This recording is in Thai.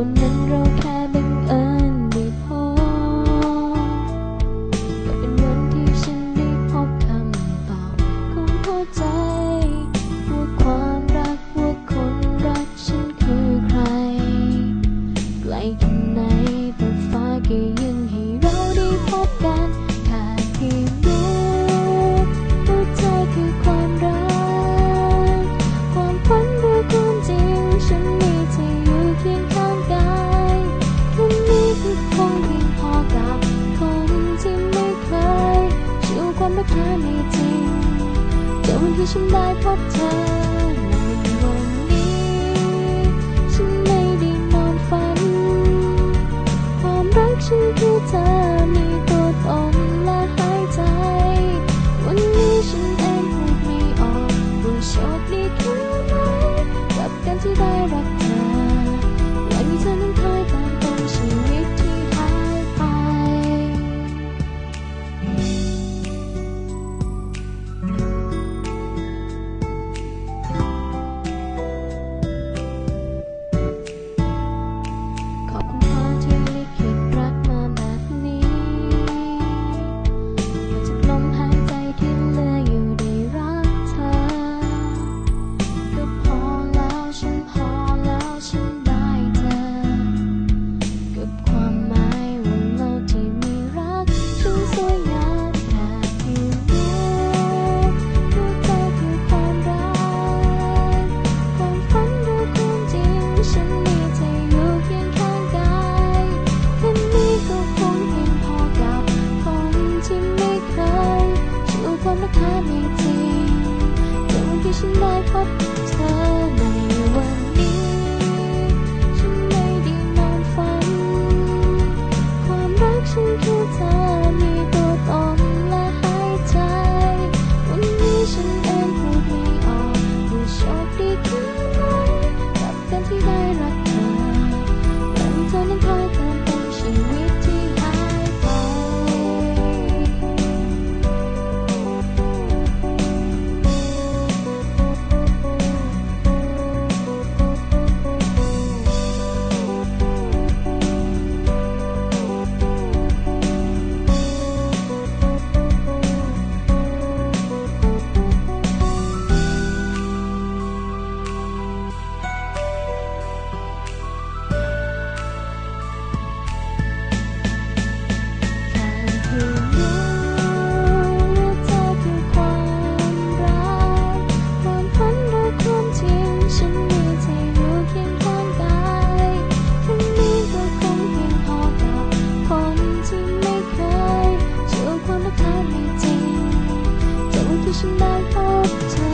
วันนั้นเราแค่บังเอิญไม่พอแต่เป็นวันที่ฉันได้พบคำตอบของหัวใจ ว่าความรักว่าคนรักฉันคือใครไกล ฉันได้พบเธอในวันนี้ ฉันไม่ได้นอนฝัน ความรักฉันคือเธอ Bye. 只是难过。